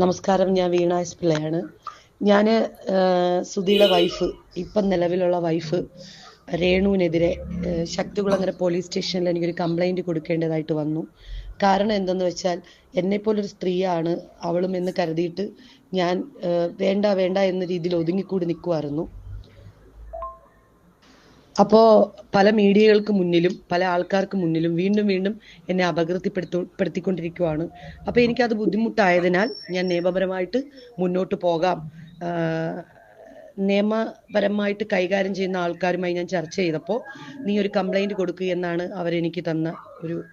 നമസ്കാരം ഞാൻ വീണ എസ് പിള്ളയാണ് ഞാൻ സുധിയുടെ വൈഫ് ഇപ്പം നിലവിലുള്ള വൈഫ് രേണുവിനെതിരെ ശക്തികുളങ്ങര പോലീസ് സ്റ്റേഷനിൽ എനിക്കൊരു കംപ്ലൈന്റ് കൊടുക്കേണ്ടതായിട്ട് വന്നു. കാരണം എന്തെന്ന് വെച്ചാൽ എന്നെപ്പോലൊരു സ്ത്രീയാണ് അവളും എന്ന് കരുതിയിട്ട് ഞാൻ വേണ്ട വേണ്ട എന്ന രീതിയിൽ ഒതുങ്ങിക്കൂടി നിൽക്കുമായിരുന്നു അപ്പോ പല മീഡിയകൾക്ക് മുന്നിലും പല ആൾക്കാർക്ക് മുന്നിലും വീണ്ടും വീണ്ടും എന്നെ അപകീർത്തിപ്പെടുത്തിക്കൊണ്ടിരിക്കുവാണ് അപ്പൊ എനിക്കത് ബുദ്ധിമുട്ടായതിനാൽ ഞാൻ നിയമപരമായിട്ട് മുന്നോട്ട് പോകാം. നിയമപരമായിട്ട് കൈകാര്യം ചെയ്യുന്ന ആൾക്കാരുമായി ഞാൻ ചർച്ച ചെയ്തപ്പോൾ നീ ഒരു കംപ്ലൈന്റ് കൊടുക്കുക എന്നാണ് അവരെനിക്ക് തന്ന ഒരു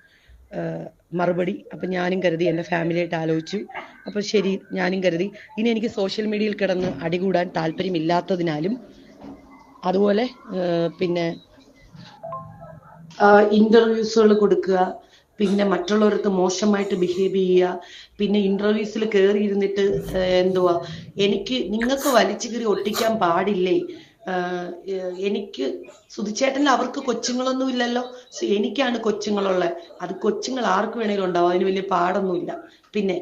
മറുപടി. അപ്പൊ ഞാനും കരുതി എന്റെ ഫാമിലിയായിട്ട് ആലോചിച്ചു. അപ്പൊ ശരി ഞാനും കരുതി. ഇനി എനിക്ക് സോഷ്യൽ മീഡിയയിൽ കിടന്ന് അടികൂടാൻ താല്പര്യമില്ലാത്തതിനാലും അതുപോലെ പിന്നെ ഇന്റർവ്യൂസുകൾ കൊടുക്കുക പിന്നെ മറ്റുള്ളവർക്ക് മോശമായിട്ട് ബിഹേവ് ചെയ്യുക പിന്നെ ഇന്റർവ്യൂസിൽ കയറി ഇരുന്നിട്ട് എന്തുവാ എനിക്ക് നിങ്ങൾക്ക് വലിച്ചു കയറി ഒട്ടിക്കാൻ പാടില്ലേ? എനിക്ക് സുതിച്ചേട്ടൻ അവർക്ക് കൊച്ചുങ്ങളൊന്നും ഇല്ലല്ലോ എനിക്കാണ് കൊച്ചുങ്ങളുള്ളത് അത് കൊച്ചുങ്ങൾ ആർക്ക് വേണേലും ഉണ്ടാവും അതിന് വലിയ പാടൊന്നുമില്ല. പിന്നെ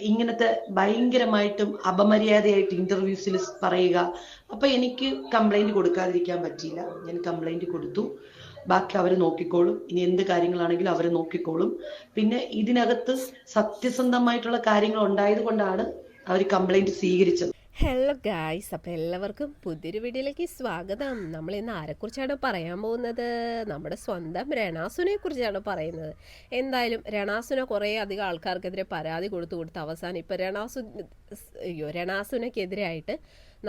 ഇങ്ങനത്തെ ഭയങ്കരമായിട്ടും അപമര്യാദയായിട്ട് ഇന്റർവ്യൂസിൽ പറയുക. അപ്പൊ എനിക്ക് കംപ്ലൈന്റ് കൊടുക്കാതിരിക്കാൻ പറ്റിയില്ല. ഞാൻ കംപ്ലൈന്റ് കൊടുത്തു. ബാക്കി അവർ നോക്കിക്കോളും. ഇനി എന്ത് കാര്യങ്ങളാണെങ്കിലും അവർ നോക്കിക്കോളും. പിന്നെ ഇതിനകത്ത് സത്യസന്ധമായിട്ടുള്ള കാര്യങ്ങൾ ഉണ്ടായത് കൊണ്ടാണ് അവർ കംപ്ലൈന്റ് സ്വീകരിച്ചത്. ഹലോ ഗായ്സ് അപ്പോൾ എല്ലാവർക്കും പുതിയൊരു വീഡിയോയിലേക്ക് സ്വാഗതം. നമ്മൾ ഇന്ന് ആരെക്കുറിച്ചാണ് പറയാൻ പോകുന്നത്? നമ്മുടെ സ്വന്തം രണാസുനെ കുറിച്ചാണ് പറയുന്നത്. എന്തായാലും രണാസുന കുറേ അധികം ആൾക്കാർക്കെതിരെ പരാതി കൊടുത്തു കൊടുത്ത് അവസാനം ഇപ്പോൾ രണാസു അയ്യോ രണാസുനക്കെതിരായിട്ട്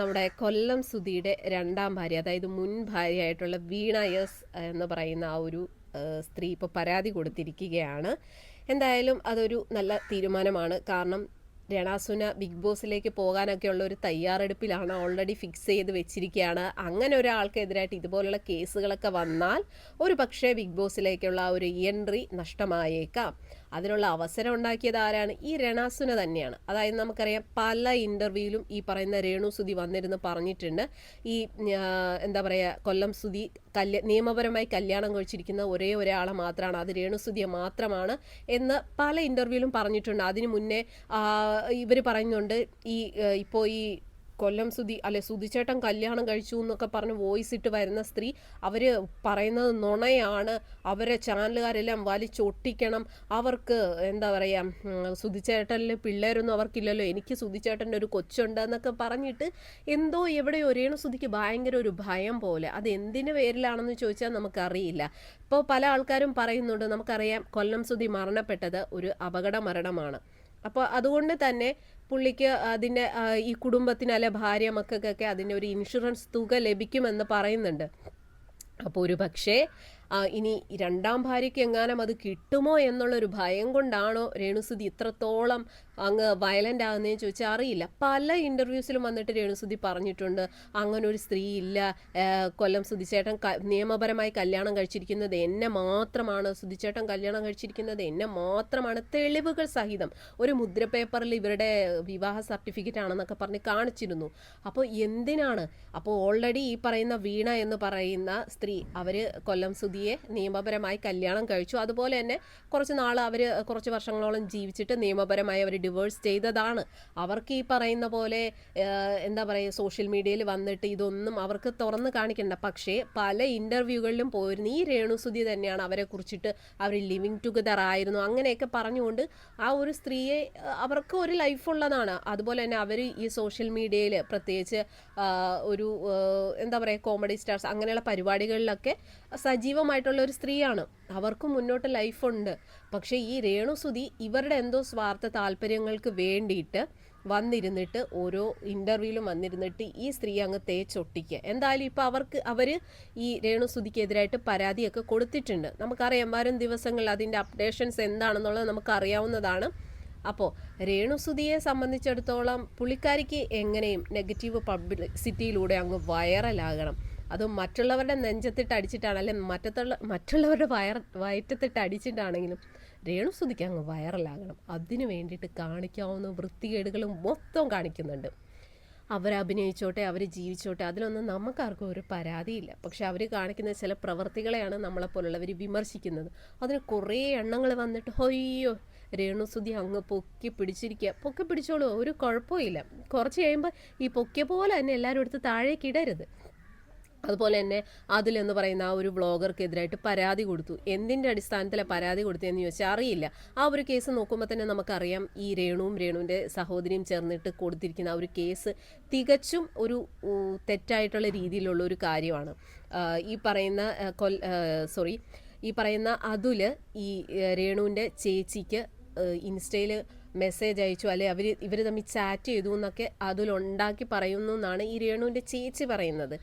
നമ്മുടെ കൊല്ലം സുധിയുടെ രണ്ടാം ഭാര്യ അതായത് മുൻ ഭാര്യയായിട്ടുള്ള വീണ എസ് എന്ന് പറയുന്ന ആ ഒരു സ്ത്രീ ഇപ്പോൾ പരാതി കൊടുത്തിരിക്കുകയാണ്. എന്തായാലും അതൊരു നല്ല തീരുമാനമാണ്. കാരണം രണാസുന ബിഗ് ബോസിലേക്ക് പോകാനൊക്കെ ഉള്ള ഒരു തയ്യാറെടുപ്പിലാണ് ഓൾറെഡി ഫിക്സ് ചെയ്ത് വെച്ചിരിക്കുകയാണ് അങ്ങനെ ഒരാൾക്കെതിരായിട്ട് ഇതുപോലുള്ള കേസുകളൊക്കെ വന്നാൽ ഒരു പക്ഷേ ബിഗ് ബോസിലേക്കുള്ള ഒരു എൻട്രി നഷ്ടമായേക്കാം. അതിനുള്ള അവസരം ഉണ്ടാക്കിയത് ആരാണ്? ഈ രണാസുന തന്നെയാണ്. അതായത് നമുക്കറിയാം പല ഇന്റർവ്യൂവിലും ഈ പറയുന്ന രേണു സുധി വന്നിരുന്ന് പറഞ്ഞിട്ടുണ്ട്. ഈ എന്താ പറയുക കൊല്ലം സുധി കല്യ നിയമപരമായി കല്യാണം കഴിച്ചിരിക്കുന്ന ഒരേ ഒരാളെ മാത്രമാണ്. അത് രേണുസുതിയെ മാത്രമാണ് എന്ന് പല ഇന്റർവ്യൂവിലും പറഞ്ഞിട്ടുണ്ട്. അതിനു മുന്നേ ഇവർ പറയുന്നുണ്ട് ഈ ഇപ്പോൾ ഈ കൊല്ലം സുധി അല്ലെ സുധിച്ചേട്ടൻ കല്യാണം കഴിച്ചു എന്നൊക്കെ പറഞ്ഞ് വോയിസ് ഇട്ട് വരുന്ന സ്ത്രീ അവർ പറയുന്നത് നുണയാണ്. അവരെ ചാനലുകാരെല്ലാം വലിച്ചൊട്ടിക്കണം. അവർക്ക് എന്താ പറയുക സുധിച്ചേട്ടനിൽ പിള്ളേരൊന്നും അവർക്കില്ലല്ലോ. എനിക്ക് സുധിച്ചേട്ടന്റെ ഒരു കൊച്ചുണ്ട് എന്നൊക്കെ പറഞ്ഞിട്ട് എന്തോ എവിടെയോ ഒരേണു സുധിക്ക് ഭയങ്കര ഒരു ഭയം പോലെ. അത് എന്തിന് പേരിലാണെന്ന് ചോദിച്ചാൽ നമുക്കറിയില്ല. ഇപ്പോൾ പല ആൾക്കാരും പറയുന്നുണ്ട് നമുക്കറിയാം കൊല്ലം സുധി മരണപ്പെട്ടത് ഒരു അപകട മരണമാണ്. അപ്പോൾ അതുകൊണ്ട് തന്നെ പുള്ളിക്ക് അതിന്റെ ഈ കുടുംബത്തിന് അല്ലെ ഭാര്യ മക്കൾക്കൊക്കെ അതിന്റെ ഒരു ഇൻഷുറൻസ് തുക ലഭിക്കുമെന്ന് പറയുന്നുണ്ട്. അപ്പോൾ ഒരു പക്ഷേ ഇനി രണ്ടാം ഭാര്യയ്ക്ക് എങ്ങാനും അത് കിട്ടുമോ എന്നുള്ളൊരു ഭയം കൊണ്ടാണോ രേണുസുതി ഇത്രത്തോളം അങ്ങ് വയലന്റ് ആകുന്നതെന്ന് ചോദിച്ചാൽ അറിയില്ല. പല ഇന്റർവ്യൂസിലും വന്നിട്ട് രേണുസുതി പറഞ്ഞിട്ടുണ്ട് അങ്ങനെ ഒരു സ്ത്രീ ഇല്ല. കൊല്ലം സുധിച്ചേട്ടൻ ക- നിയമപരമായി കല്യാണം കഴിച്ചിരിക്കുന്നത് എന്നെ മാത്രമാണ്. സുധിച്ചേട്ടൻ കല്യാണം കഴിച്ചിരിക്കുന്നത് എന്നെ മാത്രമാണ്. തെളിവുകൾ സഹിതം. ഒരു മുദ്ര പേപ്പറിൽ ഇവരുടെ വിവാഹ സർട്ടിഫിക്കറ്റ് ആണെന്നൊക്കെ പറഞ്ഞ് കാണിച്ചിരുന്നു. അപ്പോൾ എന്തിനാണ്? അപ്പോൾ ഓൾറെഡി ഈ പറയുന്ന വീണ എന്ന് പറയുന്ന സ്ത്രീ അവർ കൊല്ലം സുധിയെ നിയമപരമായി കല്യാണം കഴിച്ചു. അതുപോലെ തന്നെ കുറച്ച് നാൾ അവർ കുറച്ച് വർഷങ്ങളോളം ജീവിച്ചിട്ട് നിയമപരമായി അവർ ഡിവോഴ്സ് ചെയ്തതാണ്. അവർക്ക് ഈ പറയുന്ന പോലെ എന്താ പറയുക സോഷ്യൽ മീഡിയയിൽ വന്നിട്ട് ഇതൊന്നും അവർക്ക് തുറന്ന് കാണിക്കണ്ട. പക്ഷേ പല ഇന്റർവ്യൂകളിലും പോയിരുന്നു. ഈ രേണുസുതി തന്നെയാണ് അവരെ കുറിച്ചിട്ട് അവർ ലിവിങ് ടുഗദർ ആയിരുന്നു. അങ്ങനെയൊക്കെ പറഞ്ഞുകൊണ്ട് ആ ഒരു സ്ത്രീയെ അവർക്ക് ഒരു ലൈഫുള്ളതാണ് അതുപോലെ തന്നെ അവർ ഈ സോഷ്യൽ മീഡിയയിൽ പ്രത്യേകിച്ച് ഒരു എന്താ പറയുക കോമഡി സ്റ്റാർസ് അങ്ങനെയുള്ള പരിപാടികളിലൊക്കെ സജീവമായിട്ടുള്ള ഒരു സ്ത്രീയാണ്. അവർക്കും മുന്നോട്ട് ലൈഫുണ്ട് പക്ഷേ ഈ രേണുസുതി ഇവരുടെ എന്തോ സ്വാർത്ഥ താല്പര്യങ്ങൾക്ക് വേണ്ടിയിട്ട് വന്നിരുന്നിട്ട് ഓരോ ഇന്റർവ്യൂവിലും വന്നിരുന്നിട്ട് ഈ സ്ത്രീ അങ്ങ് തേച്ചൊട്ടിക്കുക. എന്തായാലും ഇപ്പോൾ അവർക്ക് അവർ ഈ രേണുസുതിക്കെതിരായിട്ട് പരാതിയൊക്കെ കൊടുത്തിട്ടുണ്ട്. നമുക്കറിയാം വരും ദിവസങ്ങളിൽ അതിന്റെ അപ്ഡേഷൻസ് എന്താണെന്നുള്ളത് നമുക്കറിയാവുന്നതാണ്. അപ്പോൾ രേണുസുതിയെ സംബന്ധിച്ചിടത്തോളം പുള്ളിക്കാരിക്ക് എങ്ങനെയും നെഗറ്റീവ് പബ്ലിസിറ്റിയിലൂടെ അങ്ങ് വൈറലാകണം അതും മറ്റുള്ളവരുടെ നെഞ്ചത്തിട്ട് അടിച്ചിട്ടാണ് അല്ലെ മറ്റുള്ള മറ്റുള്ളവരുടെ വയർ വയറ്റത്തിട്ട് അടിച്ചിട്ടാണെങ്കിലും രേണു രേണുസുതിക്ക് അങ്ങ് വൈറലാകണം. അതിനു വേണ്ടിയിട്ട് കാണിക്കാവുന്ന വൃത്തികേടുകളും മൊത്തം കാണിക്കുന്നുണ്ട്. അവരഭിനയിച്ചോട്ടെ അവർ ജീവിച്ചോട്ടെ അതിലൊന്നും നമുക്കാർക്കും ഒരു പരാതിയില്ല. പക്ഷെ അവർ കാണിക്കുന്ന ചില പ്രവൃത്തികളെയാണ് നമ്മളെപ്പോലുള്ളവർ വിമർശിക്കുന്നത്. അതിന് കുറേ എണ്ണങ്ങൾ വന്നിട്ട് ഹൊയ്യോ രേണുസുതി അങ്ങ് പൊക്കി പിടിച്ചിരിക്കുക പൊക്കി പിടിച്ചോളൂ ഒരു കുഴപ്പമില്ല കുറച്ച് കഴിയുമ്പോൾ ഈ പൊക്കിയ പോലെ തന്നെ എല്ലാവരും എടുത്ത് താഴേക്ക് ഇടരുത്. അതുപോലെ തന്നെ അതിലെന്ന് പറയുന്ന ആ ഒരു വ്ളോഗർക്കെതിരായിട്ട് പരാതി കൊടുത്തു. എന്തിന്റെ അടിസ്ഥാനത്തിലാണ് പരാതി കൊടുത്തതെന്ന് ചോദിച്ചാൽ അറിയില്ല. ആ ഒരു കേസ് നോക്കുമ്പോൾ തന്നെ നമുക്കറിയാം ഈ രേണുവും രേണുവിന്റെ സഹോദരിയും ചേർന്നിട്ട് കൊടുത്തിരിക്കുന്ന ആ ഒരു കേസ് തികച്ചും ഒരു തെറ്റായിട്ടുള്ള രീതിയിലുള്ള ഒരു കാര്യമാണ്. ഈ പറയുന്ന സോറി ഈ പറയുന്ന അതുൽ ഈ രേണുവിന്റെ ചേച്ചിക്ക് ഇൻസ്റ്റയിൽ മെസ്സേജ് അയച്ചു. അല്ലെ അവർ ഇവർ തമ്മിൽ ചാറ്റ് ചെയ്തു എന്നൊക്കെ അതിലുണ്ടാക്കി പറയുന്നു എന്നാണ് ഈ രേണുവിന്റെ ചേച്ചി പറയുന്നത്.